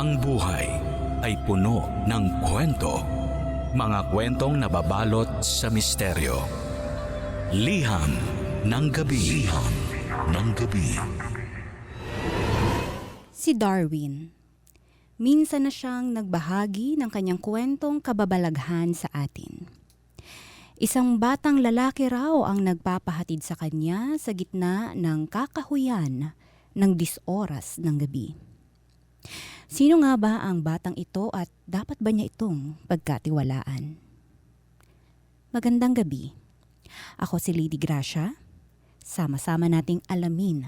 Ang buhay ay puno ng kwento. Mga kwentong nababalot sa misteryo. Liham ng gabi. Liham ng gabi. Si Darwin. Minsan na siyang nagbahagi ng kanyang kwentong kababalaghan sa atin. Isang batang lalaki raw ang nagpapahatid sa kanya sa gitna ng kakahuyan ng disoras ng gabi. Sino nga ba ang batang ito at dapat ba niya itong pagkatiwalaan? Magandang gabi. Ako si Lady Gracia. Sama-sama nating alamin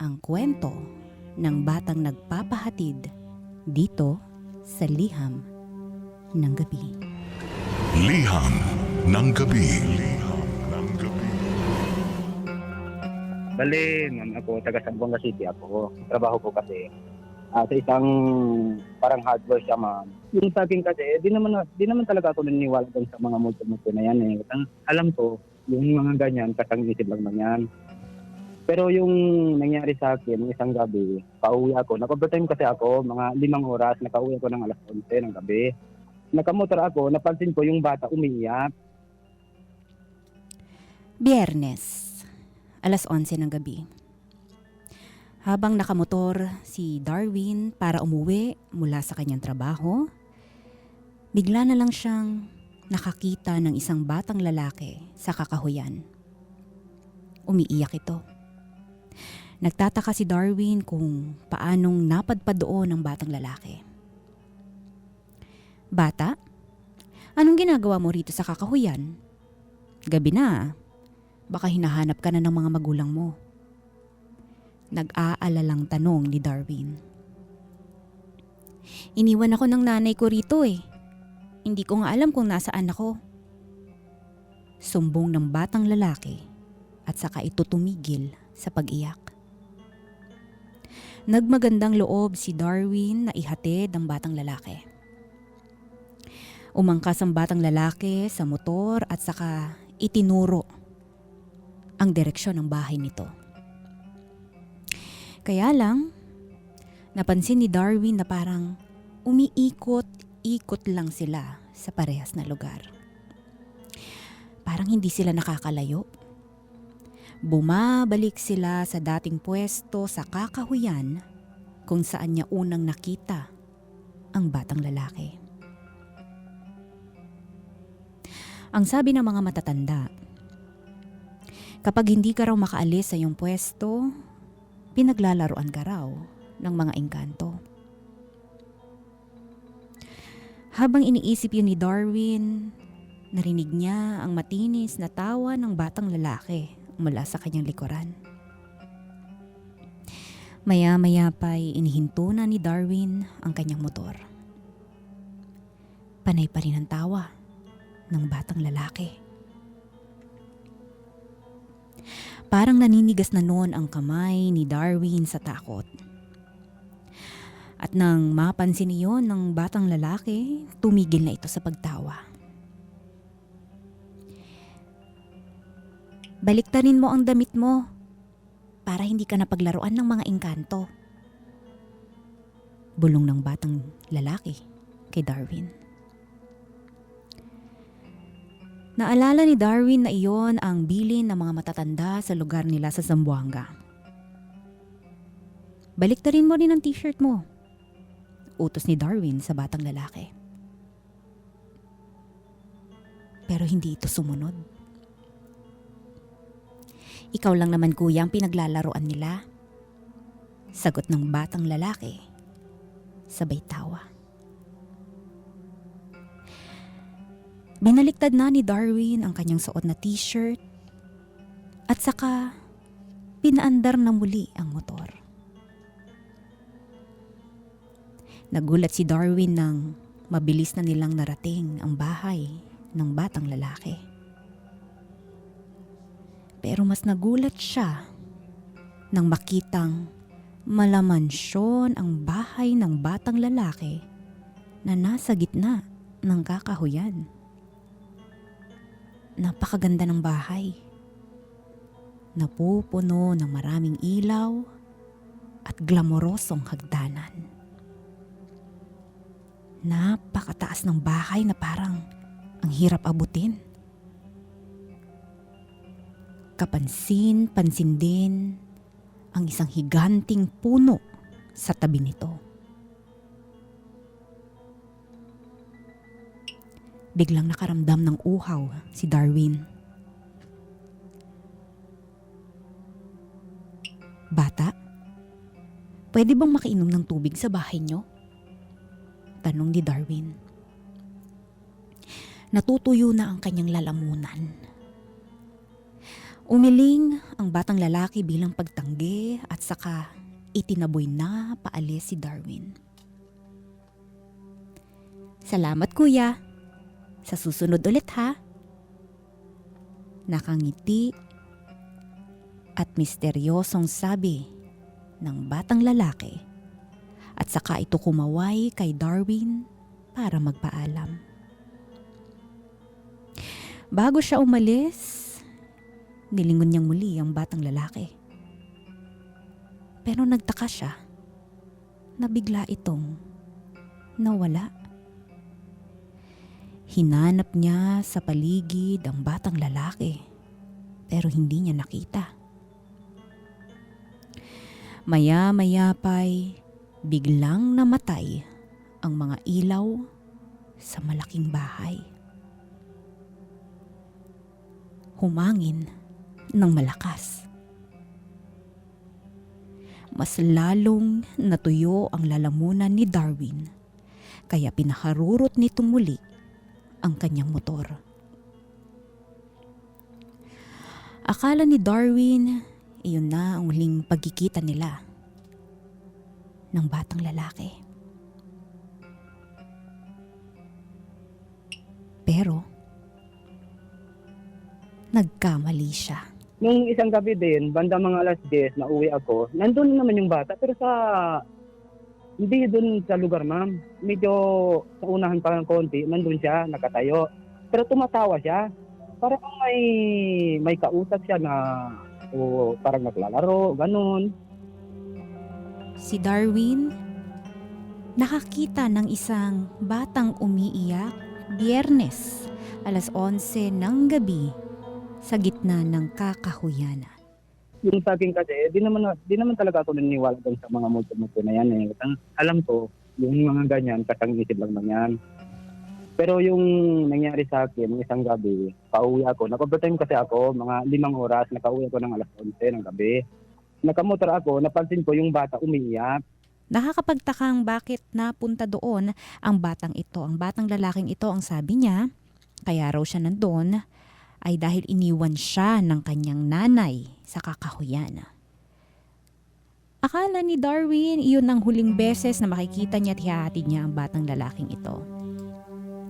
ang kwento ng batang nagpapahatid dito sa liham ng gabi. Liham ng gabi. Liham ng gabi. Bale, ma'am, ako, taga Sambuanga City ako. Trabaho ko kasi ah, sa isang parang hardware siya, ma'am. Yung sa akin kasi, di naman, di naman talaga ako naniniwala dun sa mga multi-multi na yan. Eh. Alam ko, yung mga ganyan, kasang-isip lang man yan. Pero yung nangyari sa akin, isang gabi, pauwi ako. Nag-overtime kasi ako, mga limang oras, nakauwi ako ng alas 11 ng gabi. Nakamotor ako, napansin ko yung bata umiiyak. Biyernes, alas 11 ng gabi. Habang nakamotor si Darwin para umuwi mula sa kanyang trabaho, bigla na lang siyang nakakita ng isang batang lalaki sa kakahuyan. Umiiyak ito. Nagtataka si Darwin kung paanong napadpad doon ang batang lalaki. Bata, anong ginagawa mo rito sa kakahuyan? Gabi na, baka hinahanap ka na ng mga magulang mo. Nag-aalalang tanong ni Darwin. Iniwan ako ng nanay ko rito eh. Hindi ko nga alam kung nasaan ako. Sumbong ng batang lalaki at saka ito tumigil sa pag-iyak. Nagmagandang loob si Darwin na ihatid ang batang lalaki. Umangkas ang batang lalaki sa motor at saka itinuro ang direksyon ng bahay nito. Kaya lang, napansin ni Darwin na parang umiikot-ikot lang sila sa parehas na lugar. Parang hindi sila nakakalayo. Bumabalik sila sa dating pwesto sa kakahuyan kung saan niya unang nakita ang batang lalaki. Ang sabi ng mga matatanda, kapag hindi ka raw makaalis sa iyong pwesto, pinaglalaroan ka raw ng mga engkanto. Habang iniisip yun ni Darwin, narinig niya ang matinis na tawa ng batang lalaki mula sa kanyang likuran. Maya-maya pa'y inihinto na ni Darwin ang kanyang motor. Panay pa rin ang tawa ng batang lalaki. Parang naninigas na noon ang kamay ni Darwin sa takot. At nang mapansin niyon ng batang lalaki, tumigil na ito sa pagtawa. Baliktarin mo ang damit mo para hindi ka napaglaruan ng mga engkanto. Bulong ng batang lalaki kay Darwin. Naalala ni Darwin na iyon ang bilin ng mga matatanda sa lugar nila sa Zamboanga. Baliktarin mo rin ang t-shirt mo. Utos ni Darwin sa batang lalaki. Pero hindi ito sumunod. Ikaw lang naman kuya ang pinaglalaroan nila. Sagot ng batang lalaki. Sabay tawa. Binaliktad na ni Darwin ang kanyang suot na t-shirt at saka pinaandar na muli ang motor. Nagulat si Darwin nang mabilis na nilang narating ang bahay ng batang lalaki. Pero mas nagulat siya nang makitang malamansyon ang bahay ng batang lalaki na nasa gitna ng kakahuyan. Napakaganda ng bahay. Napupuno ng maraming ilaw at glamorosong hagdanan. Napakataas ng bahay na parang ang hirap abutin. Kapansin-pansin din ang isang higanting puno sa tabi nito. Biglang nakaramdam ng uhaw si Darwin. Bata, pwede bang makainom ng tubig sa bahay nyo? Tanong ni Darwin. Natutuyo na ang kanyang lalamunan. Umiling ang batang lalaki bilang pagtanggi at saka itinaboy na paalis si Darwin. Salamat kuya. Sa susunod ulit ha. Nakangiti at misteryosong sabi ng batang lalaki at saka ito kumaway kay Darwin para magpaalam. Bago siya umalis, nilingon niyang muli ang batang lalaki. Pero nagtaka siya na bigla itong nawala. Hinanap niya sa paligid ang batang lalaki pero hindi niya nakita. Maya-maya pa'y biglang namatay ang mga ilaw sa malaking bahay. Humangin ng malakas. Mas lalong natuyo ang lalamunan ni Darwin kaya pinaharurot nito muli ang kanyang motor. Akala ni Darwin, iyon na ang huling pagkikita nila ng batang lalaki. Pero, nagkamali siya. Nung isang gabi din, banda mga alas 10, na uwi ako, nandun naman yung bata, pero sa, hindi dun sa lugar, ma'am. Medyo sa unahan pa ng konti, nandun siya, nakatayo. Pero tumatawa siya. Parang may, may kausap siya na, o parang naglalaro, ganun. Si Darwin, nakakita ng isang batang umiiyak biyernes alas 11 ng gabi sa gitna ng kakahuyanan. Yung sa akin kasi, di naman, di naman talaga ako naniniwala dun sa mga multo-multo na yan. Eh. Ang alam ko, yung mga ganyan, kasang-isip lang man yan. Pero yung nangyari sa akin, ng isang gabi, pauwi ako. Nag-overtime kasi ako, mga limang oras, nakauwi ako ng alas 11 ng gabi. Nakamotor ako, napansin ko yung bata umiiyak. Nakakapagtakang bakit napunta doon ang batang ito. Ang batang lalaking ito, ang sabi niya, kaya raw siya nandun, ay dahil iniwan siya ng kanyang nanay sa kakahuyan. Akala ni Darwin, iyon ang huling beses na makikita niya at hihahatid niya ang batang lalaking ito.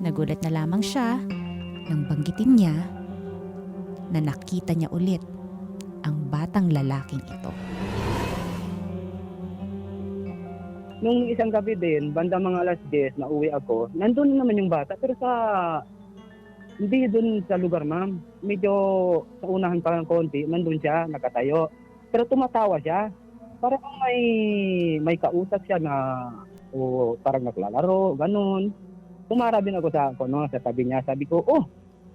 Nagulat na lamang siya nang banggitin niya na nakita niya ulit ang batang lalaking ito. Nung isang gabi din, banda mga alas 10, na uwi ako, nandun naman yung bata. Pero sa, hindi dun sa lugar, ma'am. Medyo sa unahan pa ng konti, nandun siya, nakatayo. Pero tumatawa siya. Parang may, may kausap siya na, o parang naglalaro, ganun. Tumara din ako sa, ano, sa tabi niya. Sabi ko, oh,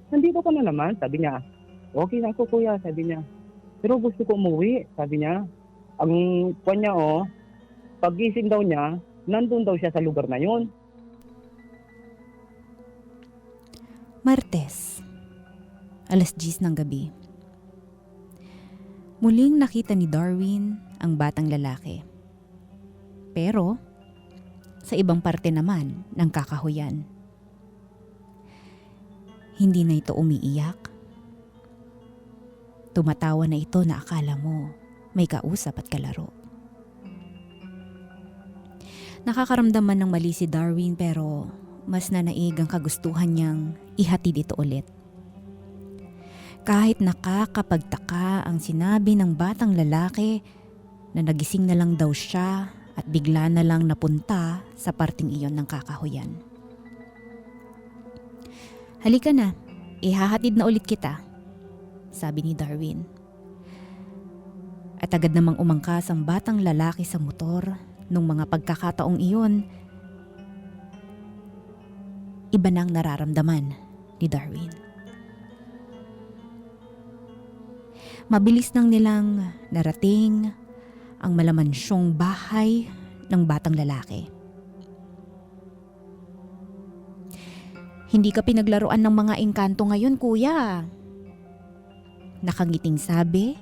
nandito ka na naman. Sabi niya, okay lang ko kuya, sabi niya. Pero gusto ko umuwi, sabi niya. Ang kanya, oh, pagising daw niya, nandun daw siya sa lugar na yun. Martes, alas 10 ng gabi. Muling nakita ni Darwin ang batang lalaki. Pero, sa ibang parte naman ng kakahuyan. Hindi na ito umiiyak. Tumatawa na ito na akala mo may kausap at kalaro. Nakakaramdaman ng mali si Darwin pero mas nanaig ang kagustuhan niyang ihatid ito ulit. Kahit nakakapagtaka ang sinabi ng batang lalaki na nagising na lang daw siya at bigla na lang napunta sa parting iyon ng kakahuyan. Halika na, ihahatid na ulit kita, sabi ni Darwin. At agad namang umangkas ang batang lalaki sa motor nung mga pagkakataong iyon iba nang nararamdaman ni Darwin. Mabilis nang nilang narating ang malamansyong bahay ng batang lalaki. Hindi ka pinaglaruan ng mga engkanto ngayon, kuya. Nakangiting sabi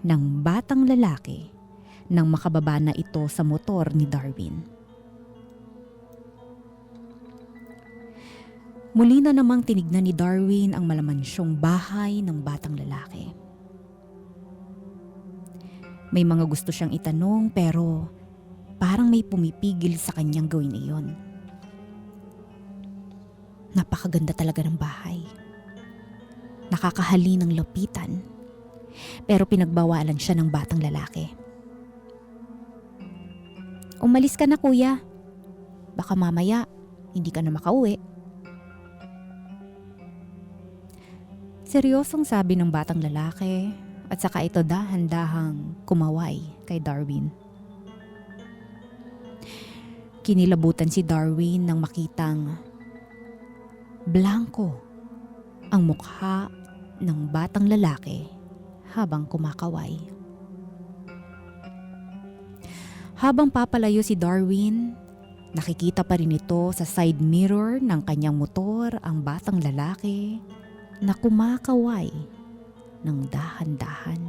ng batang lalaki nang makababa na ito sa motor ni Darwin. Muli na namang tinignan ni Darwin ang malamansyong bahay ng batang lalaki. May mga gusto siyang itanong pero parang may pumipigil sa kanyang gawin iyon. Napakaganda talaga ng bahay. Nakakahali ng lapitan. Pero pinagbawalan siya ng batang lalaki. Umalis ka na kuya. Baka mamaya hindi ka na makauwi. Seryosong sabi ng batang lalaki at saka ito dahan-dahang kumaway kay Darwin. Kinilabutan si Darwin nang makitang blanko ang mukha ng batang lalaki habang kumakaway. Habang papalayo si Darwin, nakikita pa rin ito sa side mirror ng kanyang motor ang batang lalaki na kumakaway ng dahan-dahan.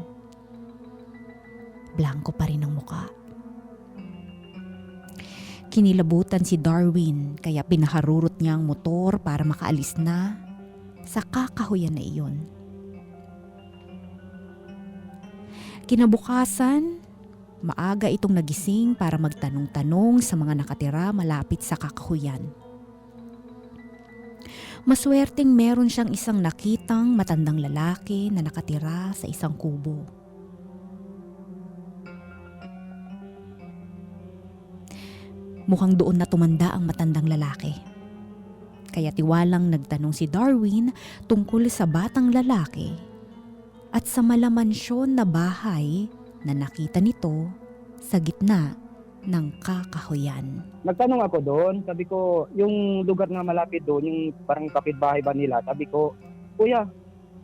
Blanko pa rin ang muka. Kinilabutan si Darwin kaya pinaharurot niya ang motor para makaalis na sa kakahuyan na iyon. Kinabukasan, maaga itong nagising para magtanong-tanong sa mga nakatira malapit sa kakahuyan. Maswerteng meron siyang isang nakitang matandang lalaki na nakatira sa isang kubo. Mukhang doon na tumanda ang matandang lalaki. Kaya tiwalang nagtanong si Darwin tungkol sa batang lalaki at sa malamansyon na bahay na nakita nito sa gitna ng kakahuyan. Nagtanong ako doon, sabi ko, yung lugar na malapit doon, yung parang kapitbahay ba nila, sabi ko, Kuya,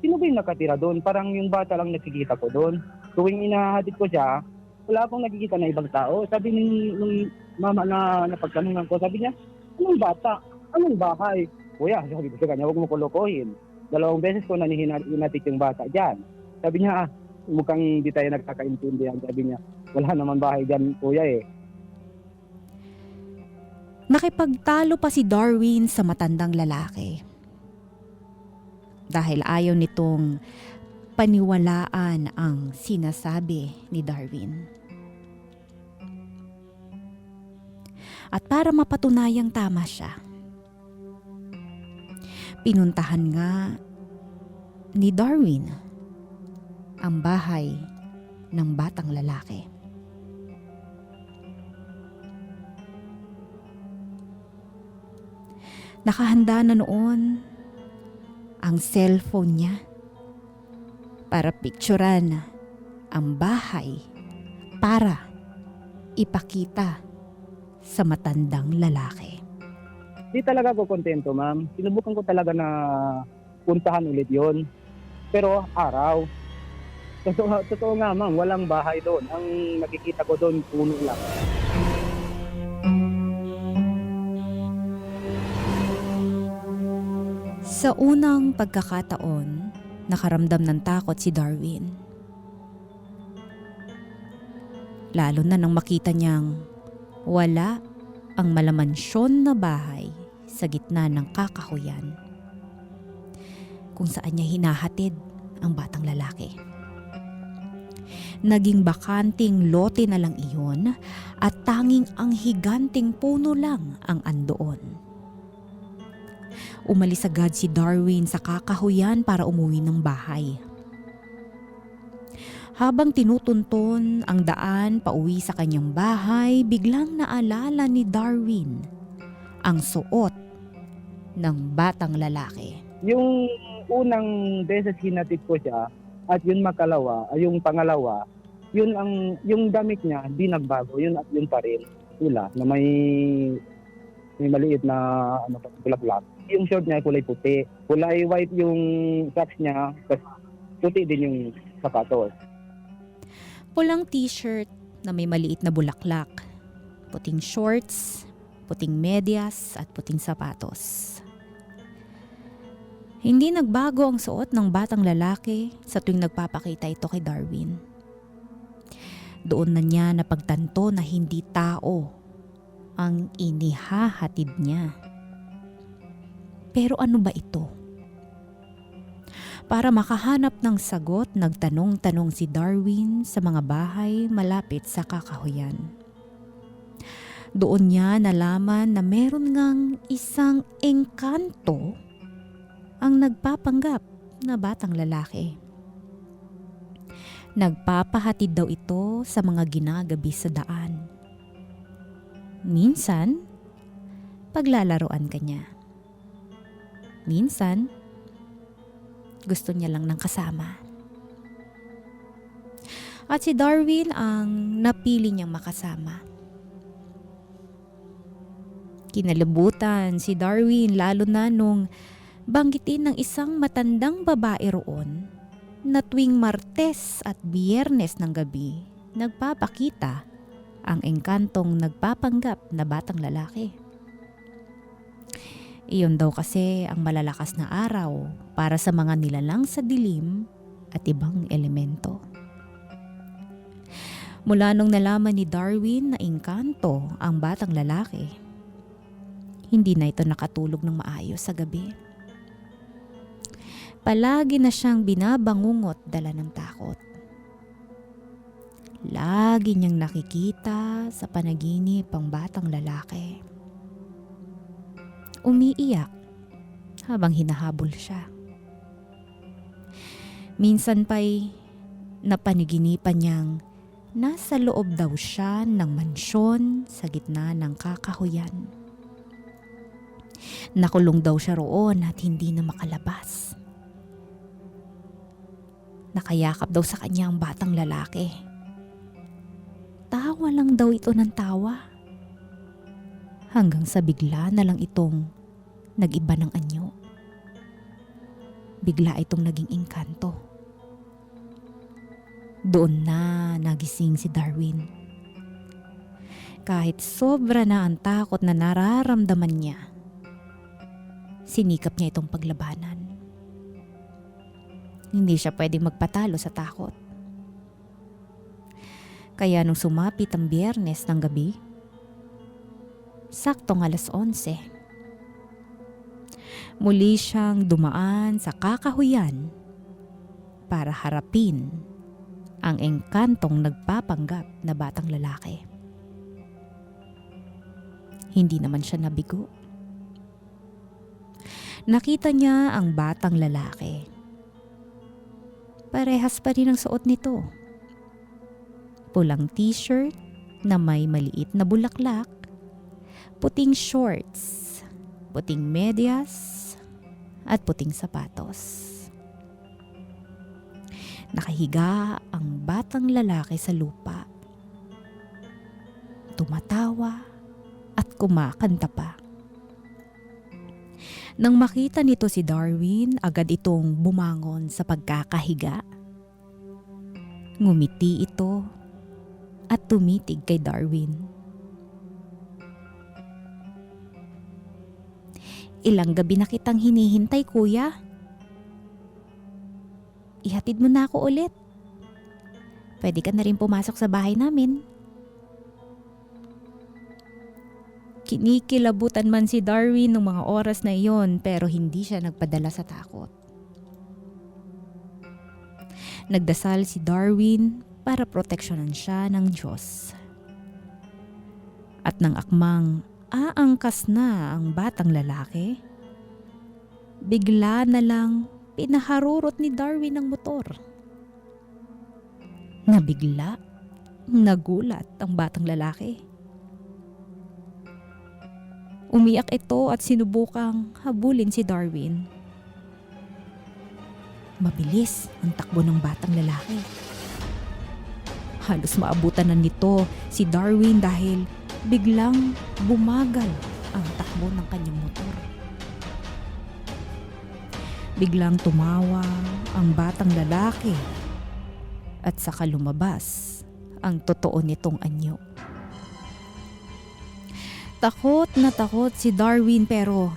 sino ba yung nakatira doon? Parang yung bata lang nakikita ko doon. Tuwing inahatid ko siya, wala akong nakikita na ibang tao. Sabi ni nung mama na napagtanungan ko, sabi niya, anong bata? Anong bahay? Kuya, sabi ko sa kanya, huwag mo kulukuhin. Dalawang beses ko na hinatid yung bata dyan. Sabi niya, ah, mukhang hindi tayo nagkakaintindihan. Sabi niya, wala naman bahay dyan, kuya eh. Nakipagtalo pa si Darwin sa matandang lalaki. Dahil ayaw nitong paniwalaan ang sinasabi ni Darwin. At para mapatunayang tama siya, pinuntahan nga ni Darwin ang bahay ng batang lalaki. Nakahanda na noon ang cellphone niya para picturean ang bahay para ipakita sa matandang lalaki. Di talaga ako kontento, ma'am. Sinubukan ko talaga na puntahan ulit yon. Pero araw. Totoo, totoo nga, ma'am. Walang bahay doon. Ang nakikita ko doon, puno lang. Sa unang pagkakataon, nakaramdam ng takot si Darwin. Lalo na nang makita niyang wala ang malamansyon na bahay sa gitna ng kakahuyan kung saan niya hinahatid ang batang lalaki. Naging bakanting lote na lang iyon at tanging ang higanting puno lang ang andoon. Umalis agad si Darwin sa kakahuyan para umuwi ng bahay. Habang tinutunton ang daan pauwi sa kanyang bahay, biglang naalala ni Darwin ang suot ng batang lalaki. Yung unang beses hinatid ko siya, at yun makalawa, yung pangalawa, yun ang yung damit niya hindi nagbago, yun at yun pa rin. Tula na may may maliit na ano bulaklak. Yung short niya ay kulay puti. Kulay white yung socks niya, tapos puti din yung sapatos. Pulang t-shirt na may maliit na bulaklak. Puting shorts, puting medyas at puting sapatos. Hindi nagbago ang suot ng batang lalaki sa tuwing nagpapakita ito kay Darwin. Doon na niya napagtanto na hindi tao ang inihahatid niya. Pero ano ba ito? Para makahanap ng sagot, nagtanong-tanong si Darwin sa mga bahay malapit sa kakahuyan. Doon niya nalaman na meron ngang isang engkanto ang nagpapanggap na batang lalaki. Nagpapahatid daw ito sa mga ginagabi sa daan. Minsan, paglalaroan ka niya. Minsan, gusto niya lang ng kasama. At si Darwin ang napili niyang makasama. Kinalabutan si Darwin lalo na nung banggitin ng isang matandang babae roon na tuwing Martes at Biyernes ng gabi nagpapakita ang engkantong nagpapanggap na batang lalaki. Iyon daw kasi ang malalakas na araw para sa mga nilalang sa dilim at ibang elemento. Mula nung nalaman ni Darwin na engkanto ang batang lalaki, hindi na ito nakatulog ng maayos sa gabi. Palagi na siyang binabangungot dala ng takot. Lagi niyang nakikita sa panaginip ang batang lalaki. Umiiyak habang hinahabol siya. Minsan pa'y napaniginipan niyang nasa loob daw siya ng mansyon sa gitna ng kakahuyan. Nakulong daw siya roon at hindi na makalabas. Nakayakap daw sa kanya ang batang lalaki. Tawa lang daw ito ng tawa. Hanggang sa bigla na lang itong nag-iba ng anyo. Bigla itong naging engkanto. Doon na nagising si Darwin. Kahit sobra na ang takot na nararamdaman niya, sinikap niya itong paglabanan. Hindi siya pwedeng magpatalo sa takot. Kaya nung sumapit ang biyernes ng gabi, saktong alas 11, muli siyang dumaan sa kakahuyan para harapin ang engkantong nagpapanggap na batang lalaki. Hindi naman siya nabigo. Nakita niya ang batang lalaki. Parehas pa rin ang suot nito. Pulang t-shirt na may maliit na bulaklak, puting shorts, puting medyas, at puting sapatos. Nakahiga ang batang lalaki sa lupa. Tumatawa at kumakanta pa. Nang makita nito si Darwin, agad itong bumangon sa pagkakahiga. Ngumiti ito at tumitig kay Darwin. Ilang gabi na kitang hinihintay, kuya. Ihatid mo na ako ulit. Pwede ka na rin pumasok sa bahay namin. Kinikilabutan man si Darwin ng mga oras na iyon pero hindi siya nagpadala sa takot. Nagdasal si Darwin para proteksyonan siya ng Diyos. At nang akmang aangkas na ang batang lalaki, bigla na lang pinaharurot ni Darwin ang motor. Nabigla, nagulat ang batang lalaki. Umiyak ito at sinubukang habulin si Darwin. Mabilis ang takbo ng batang lalaki. Halos maabutan na nito si Darwin dahil biglang bumagal ang takbo ng kanyang motor. Biglang tumawa ang batang lalaki at saka lumabas ang totoo nitong anyo. Takot na takot si Darwin pero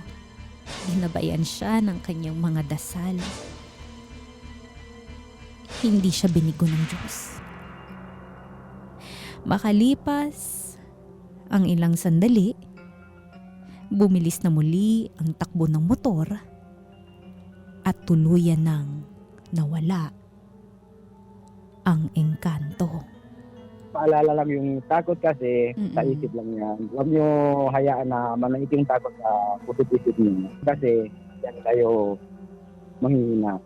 ginabayan siya ng kanyang mga dasal. Hindi siya binigo ng Diyos. Makalipas ang ilang sandali, bumilis na muli ang takbo ng motor at tuluyan ng nawala ang engkanto. Paalala lang yung takot kasi Mm-mm. sa isip lang yan. Huwag nyo hayaan na manaiting takot sa pusit-isip niyo. Kasi yan kayo manghihina.